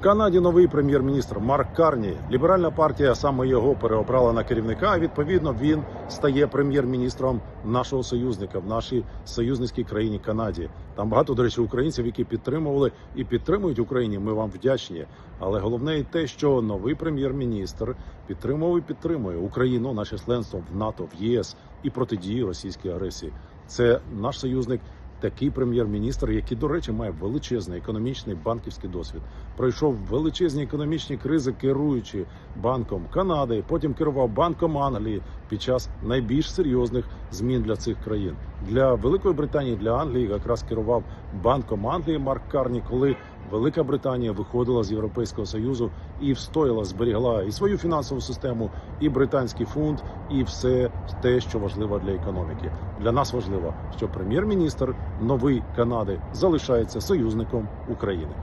Канаді новий прем'єр-міністр Марк Карні. Ліберальна партія саме його переобрала на керівника. а Відповідно, він стає прем'єр-міністром нашого союзника в нашій союзницькій країні Канаді. Там багато, до речі, українців, які підтримували і підтримують Україні. Ми вам вдячні. Але головне і те, що новий прем'єр-міністр підтримував і підтримує Україну, наше членство в НАТО, в ЄС і протидії російській агресії. Це наш союзник. Такий прем'єр-міністр, який, до речі, має величезний економічний банківський досвід, пройшов величезні економічні кризи, керуючи банком Канади, потім керував банком Англії під час найбільш серйозних змін для цих країн. Для Великої Британії, для Англії якраз керував банком Англії Марк Карні, коли Велика Британія виходила з Європейського союзу і встояла, зберігла і свою фінансову систему, і британський фунт, і все те, що важливо для економіки. Для нас важливо, що прем'єр-міністр новий Канади залишається союзником України.